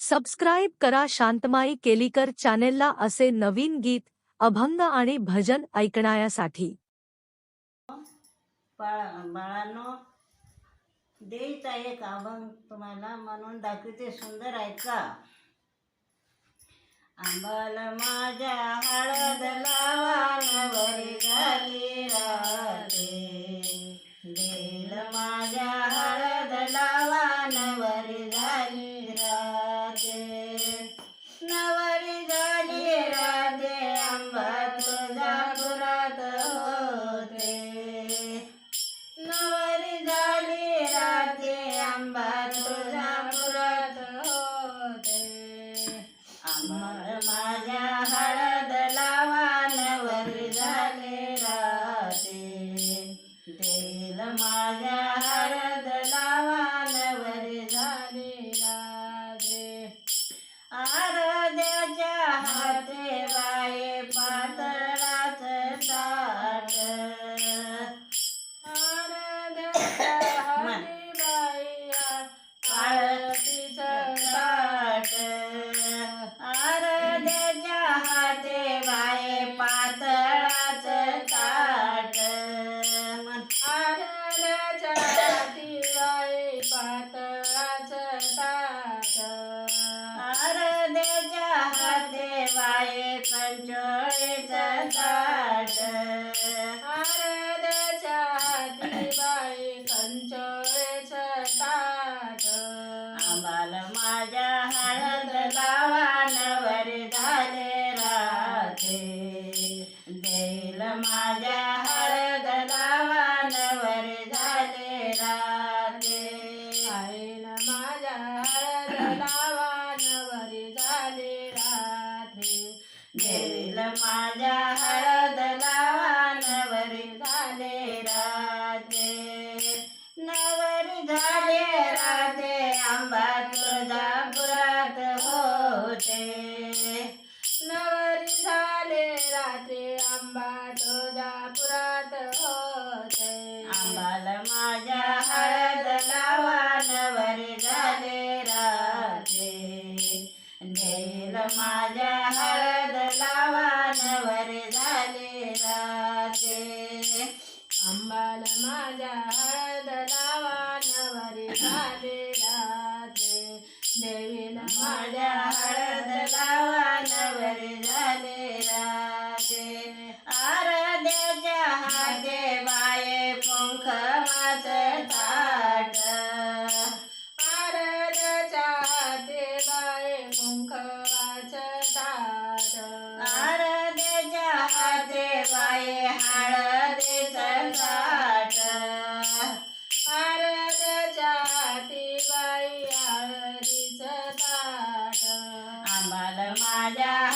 Subscribe करा शांतमाई केलीकर चॅनेलला असे नवीन गीत अभंग आणि भजन ऐकण्यासाठी. बाळा बाळांनो देईचा एक अभंग तुम्हाला म्हणून दाखवते सुंदर ऐका आंबाल माझ्या हळद लावा वरी झाली राते देईल माझ्या आंबाल माझ्या हळद लावान वरी झाले राहते देईल माझ्या माझ्या हळद लावानवर झाले राते देईल माझ्या हळद लावानवर झाले राते अंबाल माझ्या हळद लावा नवरी झाले राजे. देवीला माझ्या સમાજા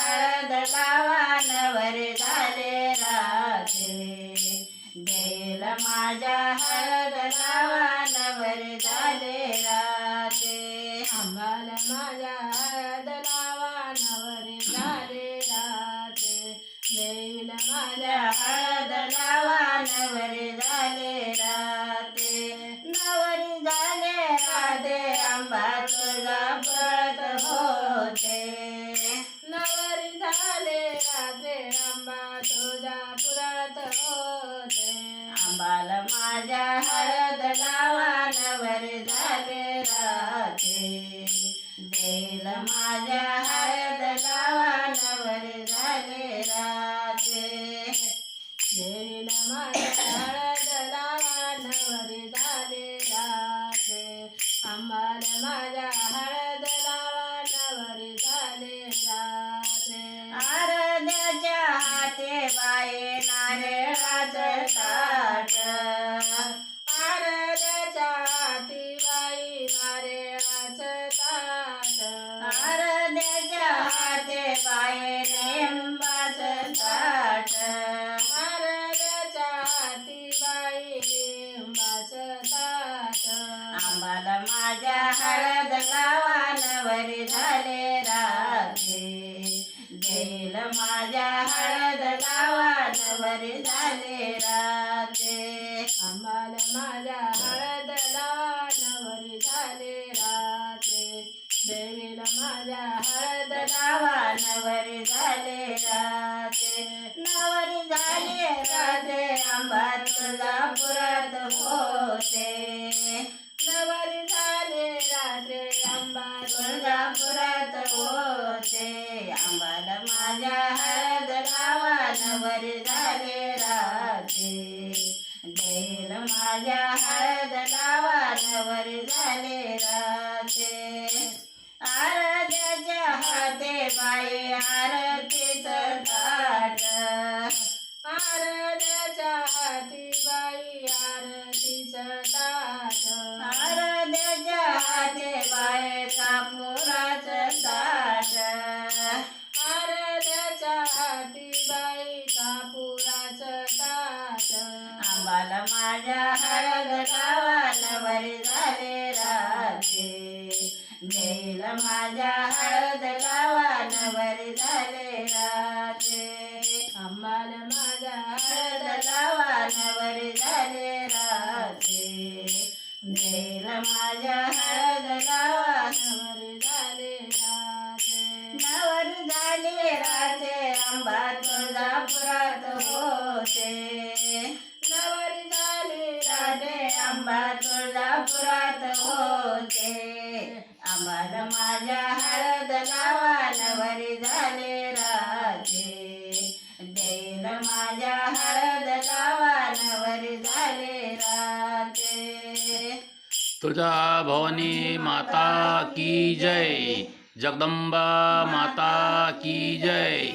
माझ्या हळद लावान वरी झाले राते देईल माझ्या हळद लावान वरी झाले राते देवीला माझ्या हळद लावा नवरी झाले राते अंबाल माझ्या हळद लावा नवरी झाले राते आराध्याच्या हाते बाये माझ्या हळद लावान वरी झाले राते. आंबाल माझ्या हळद लावा नवरी झाले राते. देवीला माझ्या हळद लावा नवरी झाले राते. नवरी झाले राते. आंबा तुळजापुरात होते. आरद हळद झाले राजे. आरत्याच्या हाते बाई आरतीचं ताट आरद्याच्या हाती बाई आरतीचं ताट आरत्याच्या हाते बाई कापुराचं ताट आरद्याच्या हाती बाई कापुराचं ताट आम्हाला माझ्या हळद झाले राते गेल माझ्या हळद गावानवरी झाले राजे. अंबाल माझ्या हळद गावानवरी झाले राते गेल माझ्या हळद गावानवरी झाले राते नवर झाले राते आंबा तुळजापुरात होते. हळद झाले राजे. देईल माझ्या हळद लावा झाले राजे. तुझा भवानी माता की जय? जगदंबा माता की जय?